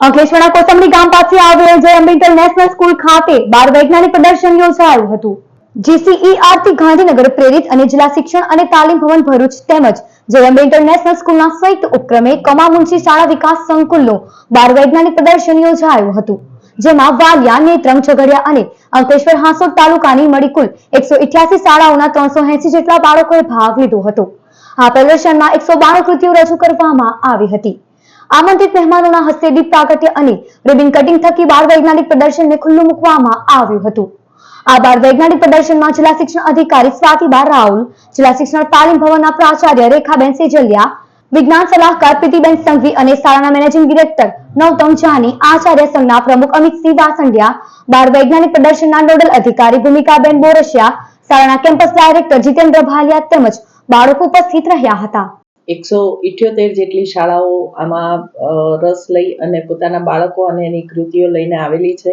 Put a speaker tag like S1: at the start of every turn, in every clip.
S1: અંકલેશ્વરના કોસંબડી ગામ પાસે આવેલ જય અંબેડકર નેશનલ સ્કૂલ ખાતે બાળ વૈજ્ઞાનિક પ્રદર્શન યોજાયું હતું. જીસીઈ થી ગાંધીનગર પ્રેરિત અને જિલ્લા શિક્ષણ અને તાલીમ ભવન ભરૂચ તેમજ જય અંબેડકર નેશનલ સ્કૂલના સંયુક્ત ઉપક્રમે કમા શાળા વિકાસ સંકુલનું બાળ વૈજ્ઞાનિક પ્રદર્શન યોજાયું હતું. જેમાં વાલિયા, નેત્રંગ ઝઘડિયા અને અંકલેશ્વર હાંસોદ તાલુકાની મળી કુલ એકસો ઇઠ્યાસી શાળાઓના ત્રણસો એસી જેટલા બાળકોએ ભાગ લીધો હતો. આ પ્રદર્શનમાં એકસો બાણું કૃતિઓ રજૂ કરવામાં આવી હતી. આમંત્રિત મહેમાનોના હસ્તે દીપ પ્રાગટ્ય અને રિબિન કટિંગ થકી બાળ વૈજ્ઞાનિક પ્રદર્શનને ખુલ્લું મૂકવામાં આવ્યું હતું. આ બાળ વૈજ્ઞાનિક પ્રદર્શનમાં જિલ્લા શિક્ષણ અધિકારી સ્વાતિબા રાઉલ, જિલ્લા શિક્ષણ તાલીમ ભવનના પ્રાચાર્ય રેખાબેન સેજલિયા, વિજ્ઞાન સલાહકાર પ્રીતિબેન સંઘવી અને શાળાના મેનેજિંગ ડિરેક્ટર નવતમ જાની, આચાર્ય સંઘના પ્રમુખ અમિતસિંહ વાસંડિયા, બાળ વૈજ્ઞાનિક પ્રદર્શનના નોડલ અધિકારી ભૂમિકાબેન બોરસિયા, શાળાના કેમ્પસ ડાયરેક્ટર જીતેન્દ્ર ભાલિયા તેમજ બાળકો ઉપસ્થિત રહ્યા હતા.
S2: એકસો ઇઠ્યોતેર જેટલી શાળાઓ આમાં રસ લઈ અને પોતાના બાળકો અને એની કૃતિઓ લઈને આવેલી છે.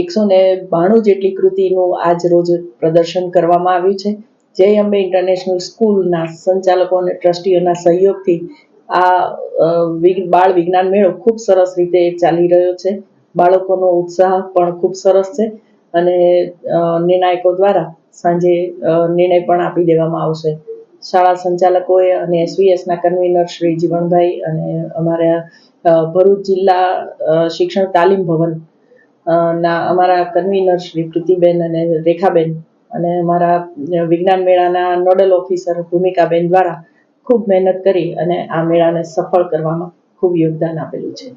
S2: એકસો ને બાણું જેટલી કૃતિનું આજ રોજ પ્રદર્શન કરવામાં આવ્યું છે. જય અંબે ઇન્ટરનેશનલ સ્કૂલના સંચાલકો અને ટ્રસ્ટીઓના સહયોગથી આ બાળ વિજ્ઞાન મેળો ખૂબ સરસ રીતે ચાલી રહ્યો છે. બાળકોનો ઉત્સાહ પણ ખૂબ સરસ છે અને નિર્ણાયકો દ્વારા સાંજે નિર્ણય પણ આપી દેવામાં આવશે. શાળા સંચાલકોએ અને એસવીએસના કન્વીનર શ્રી જીવણભાઈ અને અમારા ભરૂચ જિલ્લા શિક્ષણ તાલીમ ભવન ના અમારા કન્વીનર શ્રી પ્રીતિબેન અને રેખાબેન અને અમારા વિજ્ઞાન મેળાના નોડલ ઓફિસર ભૂમિકાબેન દ્વારા ખૂબ મહેનત કરી અને આ મેળાને સફળ કરવામાં ખૂબ યોગદાન આપેલું છે.